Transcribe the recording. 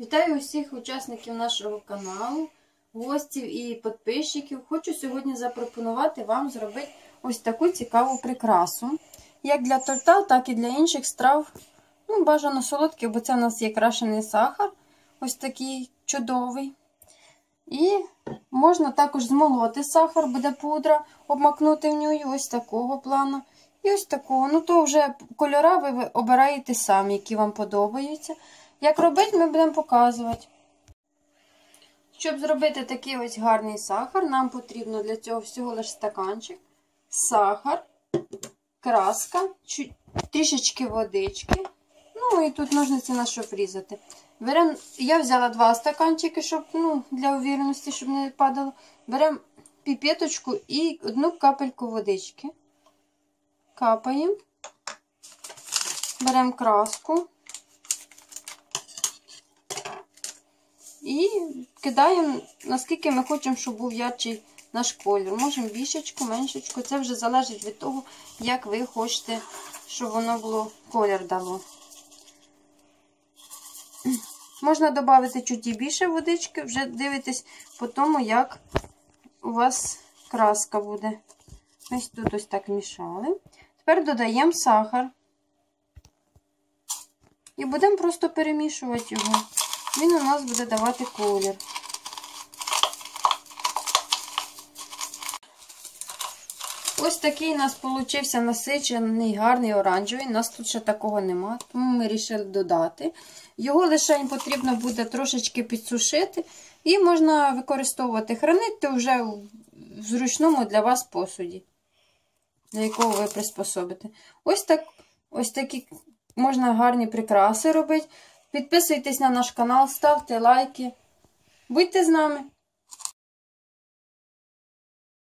Вітаю усіх учасників нашого каналу, гостів і підписчиків. Хочу сьогодні запропонувати вам зробити ось таку цікаву прикрасу. Як для торта, так і для інших страв. Ну, Бажано солодкий, бо це у нас є крашений сахар, ось такий чудовий. І можна також змолоти сахар, буде пудра, обмакнути в нього ось такого плану. І ось такого. Ну, то вже кольора ви обираєте самі, які вам подобаються. Як робити, ми будемо показувати. Щоб зробити такий ось гарний сахар, нам потрібно для цього всього лише стаканчик, сахар, краска, трішечки водички. Ну і тут ножниці на що різати. Берем, Я взяла два стаканчики, щоб, ну, для увіреності, щоб не падало. Беремо піпеточку і одну капельку водички. Капаємо. Беремо краску. І кидаємо, наскільки ми хочемо, щоб був ярчий наш колір. Можемо більшечку, меншечку. Це вже залежить від того, як ви хочете, щоб воно було колір дало. Можна додати чуть більше водички, вже дивитесь по тому, як у вас краска буде. Ось тут ось так мішали. Тепер додаємо сахар. І будемо просто перемішувати його. Він у нас буде давати колір. Ось такий у нас получився насичений, гарний оранжевий. У нас тут ще такого нема, тому ми вирішили додати. Його лише потрібно буде трошечки підсушити, і можна використовувати, хранити вже в зручному для вас посуді, для якого ви приспособите. Ось так, ось такі можна гарні прикраси робити. Підписуйтесь на наш канал, ставте лайки. Будьте з нами!